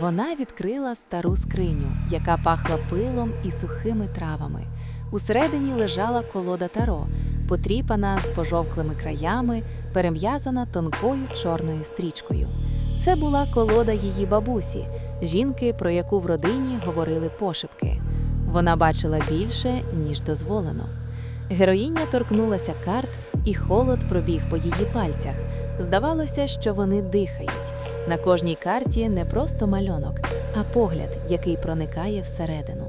Вона відкрила стару скриню, яка пахла пилом і сухими травами. Усередині лежала колода таро, потріпана з пожовклими краями, перем'язана тонкою чорною стрічкою. Це була колода її бабусі, жінки, про яку в родині говорили пошепки. Вона бачила більше, ніж дозволено. Героїня торкнулася карт, і холод пробіг по її пальцях. Здавалося, що вони дихають. На кожній карті не просто мальонок, а погляд, який проникає всередину.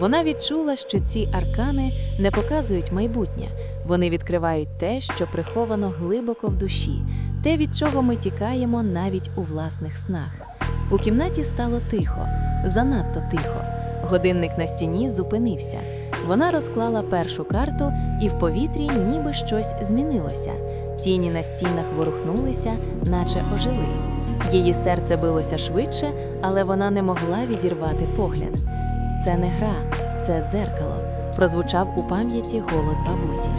Вона відчула, що ці аркани не показують майбутнє, вони відкривають те, що приховано глибоко в душі, те, від чого ми тікаємо навіть у власних снах. У кімнаті стало тихо, занадто тихо. Годинник на стіні зупинився. Вона розклала першу карту, і в повітрі ніби щось змінилося. Тіні на стінах ворухнулися, наче ожили. Її серце билося швидше, але вона не могла відірвати погляд. Це не гра, це дзеркало, прозвучав у пам'яті голос бабусі.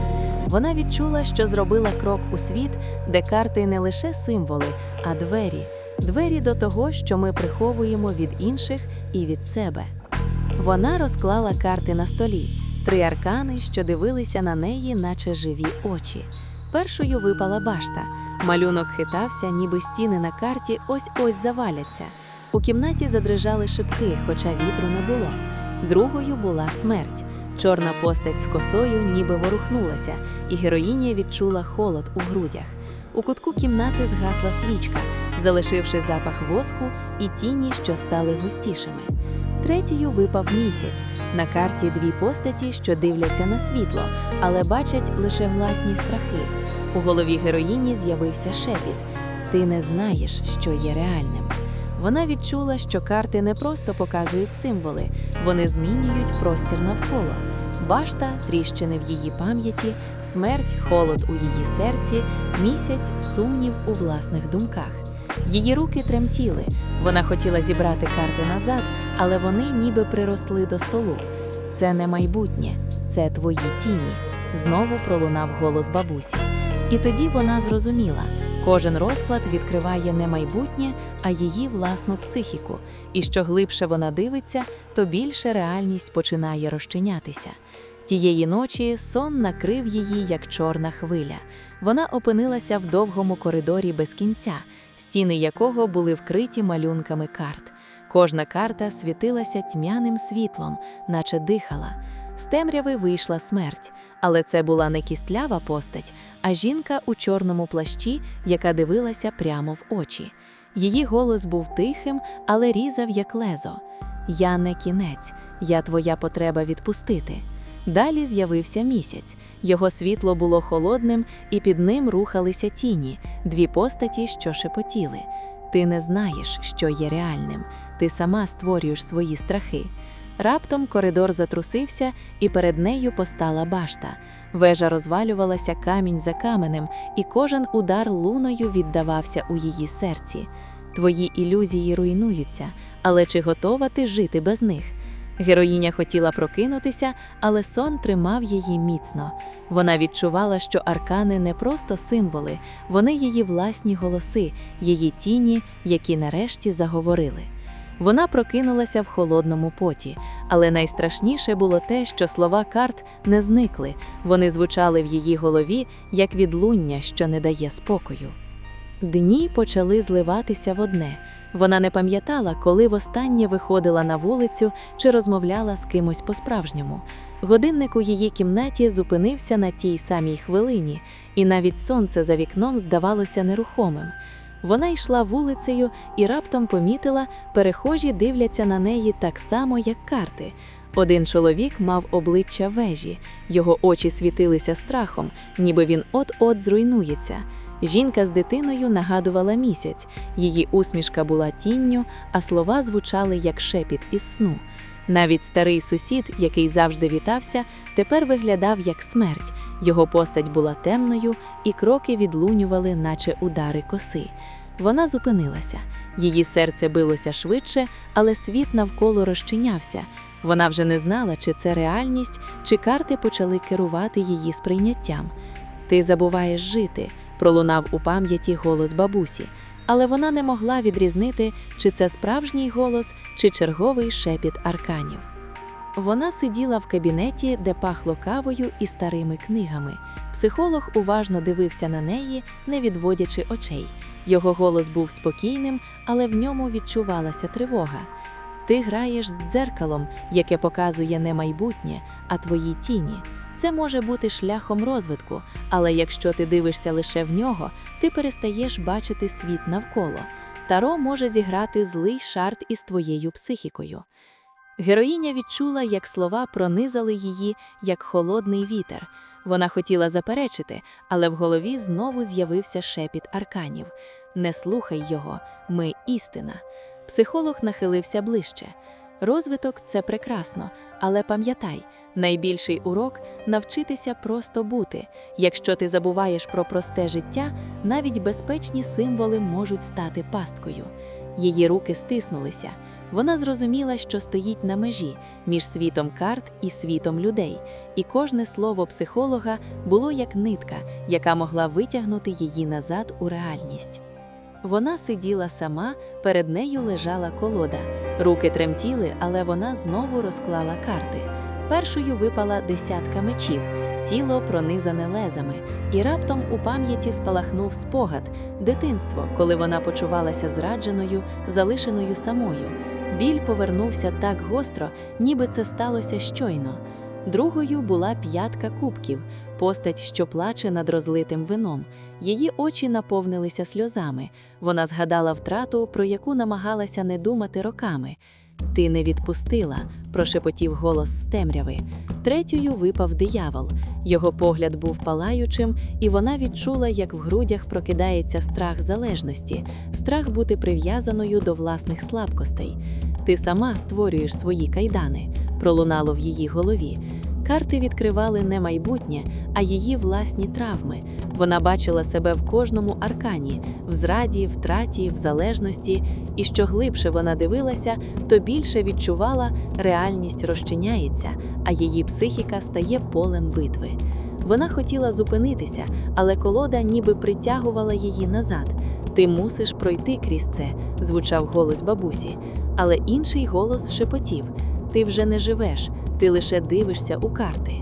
Вона відчула, що зробила крок у світ, де карти не лише символи, а двері, двері до того, що ми приховуємо від інших і від себе. Вона розклала карти на столі, три аркани, що дивилися на неї, наче живі очі. Першою випала башта. Малюнок хитався, ніби стіни на карті ось-ось заваляться. У кімнаті задрижали шибки, хоча вітру не було. Другою була смерть. Чорна постать з косою ніби ворухнулася, і героїня відчула холод у грудях. У кутку кімнати згасла свічка, залишивши запах воску і тіні, що стали густішими. Третьою випав місяць. На карті дві постаті, що дивляться на світло, але бачать лише власні страхи. У голові героїні з'явився шепіт: Ти не знаєш, що є реальним. Вона відчула, що карти не просто показують символи, вони змінюють простір навколо. Башта, тріщини в її пам'яті, смерть, холод у її серці, місяць, сумнів у власних думках. Її руки тремтіли. Вона хотіла зібрати карти назад, але вони ніби приросли до столу. Це не майбутнє, це твої тіні. Знову пролунав голос бабусі. І тоді вона зрозуміла, кожен розклад відкриває не майбутнє, а її власну психіку. І що глибше вона дивиться, то більше реальність починає розчинятися. Тієї ночі сон накрив її, як чорна хвиля. Вона опинилася в довгому коридорі без кінця, стіни якого були вкриті малюнками карт. Кожна карта світилася тьмяним світлом, наче дихала. З темряви вийшла смерть, але це була не кістлява постать, а жінка у чорному плащі, яка дивилася прямо в очі. Її голос був тихим, але різав як лезо. Я не кінець, я твоя потреба відпустити. Далі з'явився місяць. Його світло було холодним, і під ним рухалися тіні, дві постаті, що шепотіли. Ти не знаєш, що є реальним, ти сама створюєш свої страхи. Раптом коридор затрусився, і перед нею постала башта. Вежа розвалювалася камінь за каменем, і кожен удар луною віддавався у її серці. Твої ілюзії руйнуються, але чи готова ти жити без них? Героїня хотіла прокинутися, але сон тримав її міцно. Вона відчувала, що аркани не просто символи, вони її власні голоси, її тіні, які нарешті заговорили. Вона прокинулася в холодному поті, але найстрашніше було те, що слова карт не зникли, вони звучали в її голові як відлуння, що не дає спокою. Дні почали зливатися в одне. Вона не пам'ятала, коли востаннє виходила на вулицю чи розмовляла з кимось по-справжньому. Годинник у її кімнаті зупинився на тій самій хвилині, і навіть сонце за вікном здавалося нерухомим. Вона йшла вулицею і раптом помітила, перехожі дивляться на неї так само, як карти. Один чоловік мав обличчя вежі, його очі світилися страхом, ніби він от-от зруйнується. Жінка з дитиною нагадувала місяць, її усмішка була тінню, а слова звучали як шепіт із сну. Навіть старий сусід, який завжди вітався, тепер виглядав як смерть. Його постать була темною, і кроки відлунювали, наче удари коси. Вона зупинилася. Її серце билося швидше, але світ навколо розчинявся. Вона вже не знала, чи це реальність, чи карти почали керувати її сприйняттям. Ти забуваєш жити, пролунав у пам'яті голос бабусі. Але вона не могла відрізнити, чи це справжній голос, чи черговий шепіт арканів. Вона сиділа в кабінеті, де пахло кавою і старими книгами. Психолог уважно дивився на неї, не відводячи очей. Його голос був спокійним, але в ньому відчувалася тривога. Ти граєш з дзеркалом, яке показує не майбутнє, а твої тіні. Це може бути шляхом розвитку, але якщо ти дивишся лише в нього, ти перестаєш бачити світ навколо. Таро може зіграти злий шарт із твоєю психікою. Героїня відчула, як слова пронизали її, як холодний вітер. Вона хотіла заперечити, але в голові знову з'явився шепіт арканів. Не слухай його, ми істина. Психолог нахилився ближче. Розвиток це прекрасно, але пам'ятай, найбільший урок навчитися просто бути. Якщо ти забуваєш про просте життя, навіть безпечні символи можуть стати пасткою. Її руки стиснулися. Вона зрозуміла, що стоїть на межі між світом карт і світом людей, і кожне слово психолога було як нитка, яка могла витягнути її назад у реальність. Вона сиділа сама, перед нею лежала колода. Руки тремтіли, але вона знову розклала карти. Першою випала десятка мечів, тіло пронизане лезами, і раптом у пам'яті спалахнув спогад, дитинство, коли вона почувалася зрадженою, залишеною самою. Біль повернувся так гостро, ніби це сталося щойно. Другою була п'ятка кубків, постать, що плаче над розлитим вином. Її очі наповнилися сльозами. Вона згадала втрату, про яку намагалася не думати роками. Ти не відпустила, прошепотів голос з темряви. Третьою випав диявол. Його погляд був палаючим, і вона відчула, як в грудях прокидається страх залежності, страх бути прив'язаною до власних слабкостей. Ти сама створюєш свої кайдани, пролунало в її голові. Карти відкривали не майбутнє, а її власні травми. Вона бачила себе в кожному аркані, в зраді, втраті, в залежності, і що глибше вона дивилася, то більше відчувала, реальність розчиняється, а її психіка стає полем битви. Вона хотіла зупинитися, але колода ніби притягувала її назад. Ти мусиш пройти крізь це, звучав голос бабусі, але інший голос шепотів: Ти вже не живеш, ти лише дивишся у карти.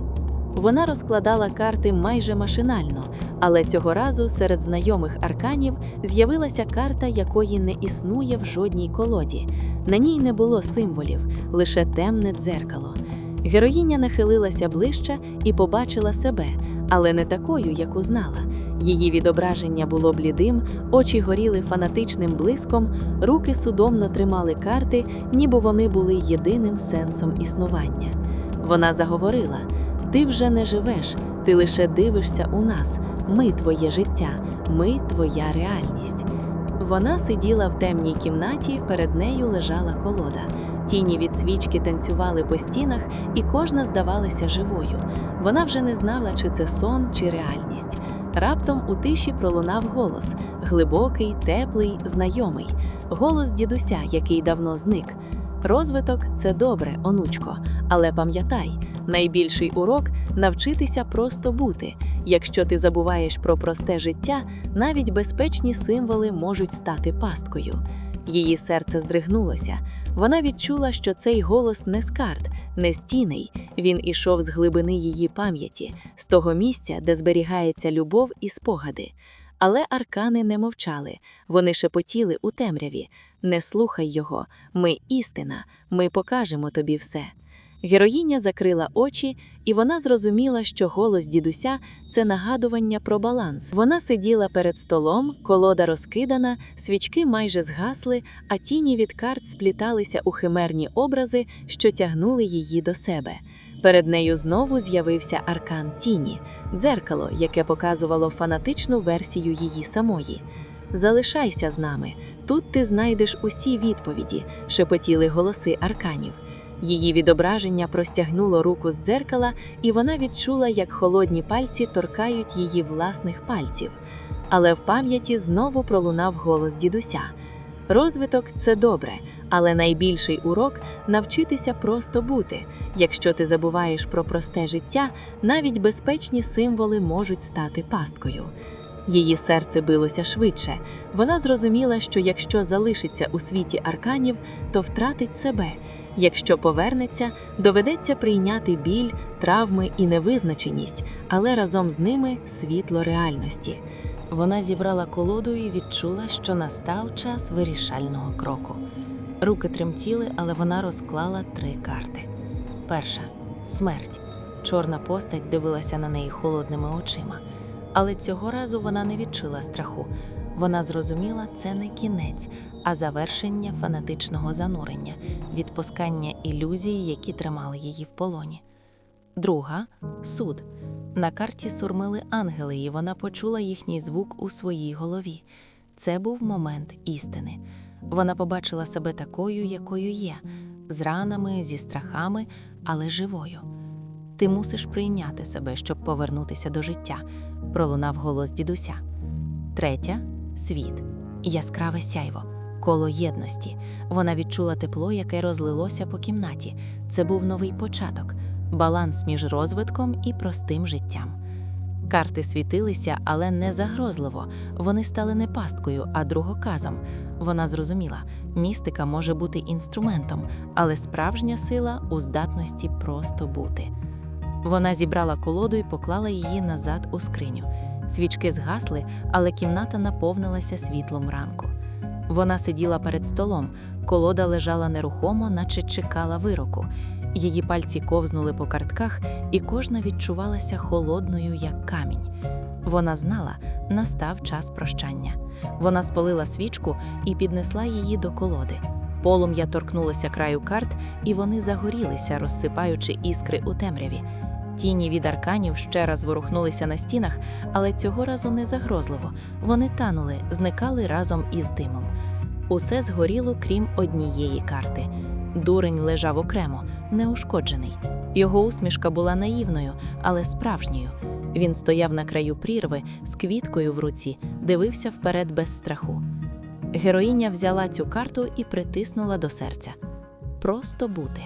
Вона розкладала карти майже машинально, але цього разу серед знайомих арканів з'явилася карта, якої не існує в жодній колоді. На ній не було символів, лише темне дзеркало. Героїня нахилилася ближче і побачила себе, але не такою, яку знала. Її відображення було блідим, очі горіли фанатичним блиском, руки судомно тримали карти, ніби вони були єдиним сенсом існування. Вона заговорила: Ти вже не живеш, ти лише дивишся у нас. Ми твоє життя, ми твоя реальність. Вона сиділа в темній кімнаті, перед нею лежала колода. Тіні від свічки танцювали по стінах, і кожна здавалася живою. Вона вже не знала, чи це сон, чи реальність. Раптом у тиші пролунав голос глибокий, теплий, знайомий, голос дідуся, який давно зник. Розвиток це добре, онучко, але пам'ятай, найбільший урок навчитися просто бути. Якщо ти забуваєш про просте життя, навіть безпечні символи можуть стати пасткою. Її серце здригнулося. Вона відчула, що цей голос не з карт, не стіней. Він ішов з глибини її пам'яті, з того місця, де зберігається любов і спогади. Але аркани не мовчали, вони шепотіли у темряві. Не слухай його, ми істина, ми покажемо тобі все. Героїня закрила очі, і вона зрозуміла, що голос дідуся це нагадування про баланс. Вона сиділа перед столом, колода розкидана, свічки майже згасли, а тіні від карт спліталися у химерні образи, що тягнули її до себе. Перед нею знову з'явився аркан тіні, дзеркало, яке показувало фанатичну версію її самої. Залишайся з нами, тут ти знайдеш усі відповіді, шепотіли голоси арканів. Її відображення простягнуло руку з дзеркала, і вона відчула, як холодні пальці торкають її власних пальців. Але в пам'яті знову пролунав голос дідуся. Розвиток це добре, але найбільший урок навчитися просто бути. Якщо ти забуваєш про просте життя, навіть безпечні символи можуть стати пасткою. Її серце билося швидше. Вона зрозуміла, що якщо залишиться у світі арканів, то втратить себе. Якщо повернеться, доведеться прийняти біль, травми і невизначеність, але разом з ними світло реальності. Вона зібрала колоду і відчула, що настав час вирішального кроку. Руки тремтіли, але вона розклала три карти. Перша смерть. Чорна постать дивилася на неї холодними очима. Але цього разу вона не відчула страху. Вона зрозуміла, це не кінець, а завершення фанатичного занурення, відпускання ілюзій, які тримали її в полоні. Друга суд. На карті сурмили ангели, і вона почула їхній звук у своїй голові. Це був момент істини. Вона побачила себе такою, якою є, з ранами, зі страхами, але живою. Ти мусиш прийняти себе, щоб повернутися до життя, пролунав голос дідуся. Третя світ, яскраве сяйво, коло єдності. Вона відчула тепло, яке розлилося по кімнаті. Це був новий початок, баланс між розвитком і простим життям. Карти світилися, але не загрозливо. Вони стали не пасткою, а другоказом. Вона зрозуміла, містика може бути інструментом, але справжня сила у здатності просто бути. Вона зібрала колоду і поклала її назад у скриню. Свічки згасли, але кімната наповнилася світлом ранку. Вона сиділа перед столом, колода лежала нерухомо, наче чекала вироку. Її пальці ковзнули по картках, і кожна відчувалася холодною, як камінь. Вона знала, настав час прощання. Вона спалила свічку і піднесла її до колоди. Полум'я торкнулося краю карт, і вони загорілися, розсипаючи іскри у темряві. Тіні від арканів ще раз ворухнулися на стінах, але цього разу не загрозливо. Вони танули, зникали разом із димом. Усе згоріло, крім однієї карти. Дурень лежав окремо, неушкоджений. Його усмішка була наївною, але справжньою. Він стояв на краю прірви з квіткою в руці, дивився вперед без страху. Героїня взяла цю карту і притиснула до серця. Просто бути.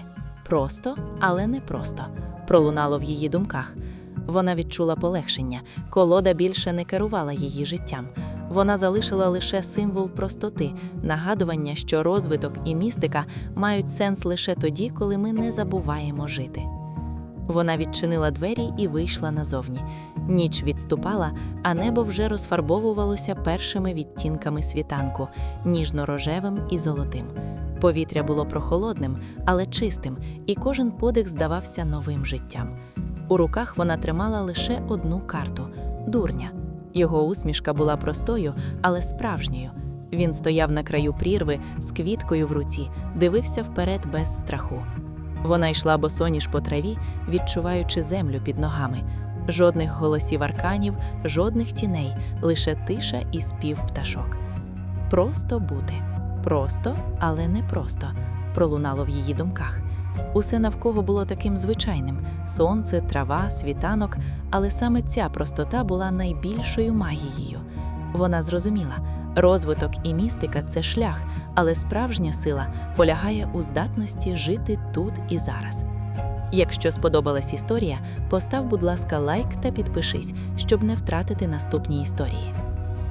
Просто, але не просто, пролунало в її думках. Вона відчула полегшення, колода більше не керувала її життям. Вона залишила лише символ простоти, нагадування, що розвиток і містика мають сенс лише тоді, коли ми не забуваємо жити. Вона відчинила двері і вийшла назовні. Ніч відступала, а небо вже розфарбовувалося першими відтінками світанку, ніжно-рожевим і золотим. Повітря було прохолодним, але чистим, і кожен подих здавався новим життям. У руках вона тримала лише одну карту дурня. Його усмішка була простою, але справжньою. Він стояв на краю прірви з квіткою в руці, дивився вперед без страху. Вона йшла босоніж по траві, відчуваючи землю під ногами. Жодних голосів арканів, жодних тіней, лише тиша і спів пташок. Просто бути. Просто, але не просто, пролунало в її думках. Усе навколо було таким звичайним: сонце, трава, світанок, але саме ця простота була найбільшою магією. Вона зрозуміла, розвиток і містика це шлях, але справжня сила полягає у здатності жити тут і зараз. Якщо сподобалась історія, постав, будь ласка, лайк та підпишись, щоб не втратити наступні історії.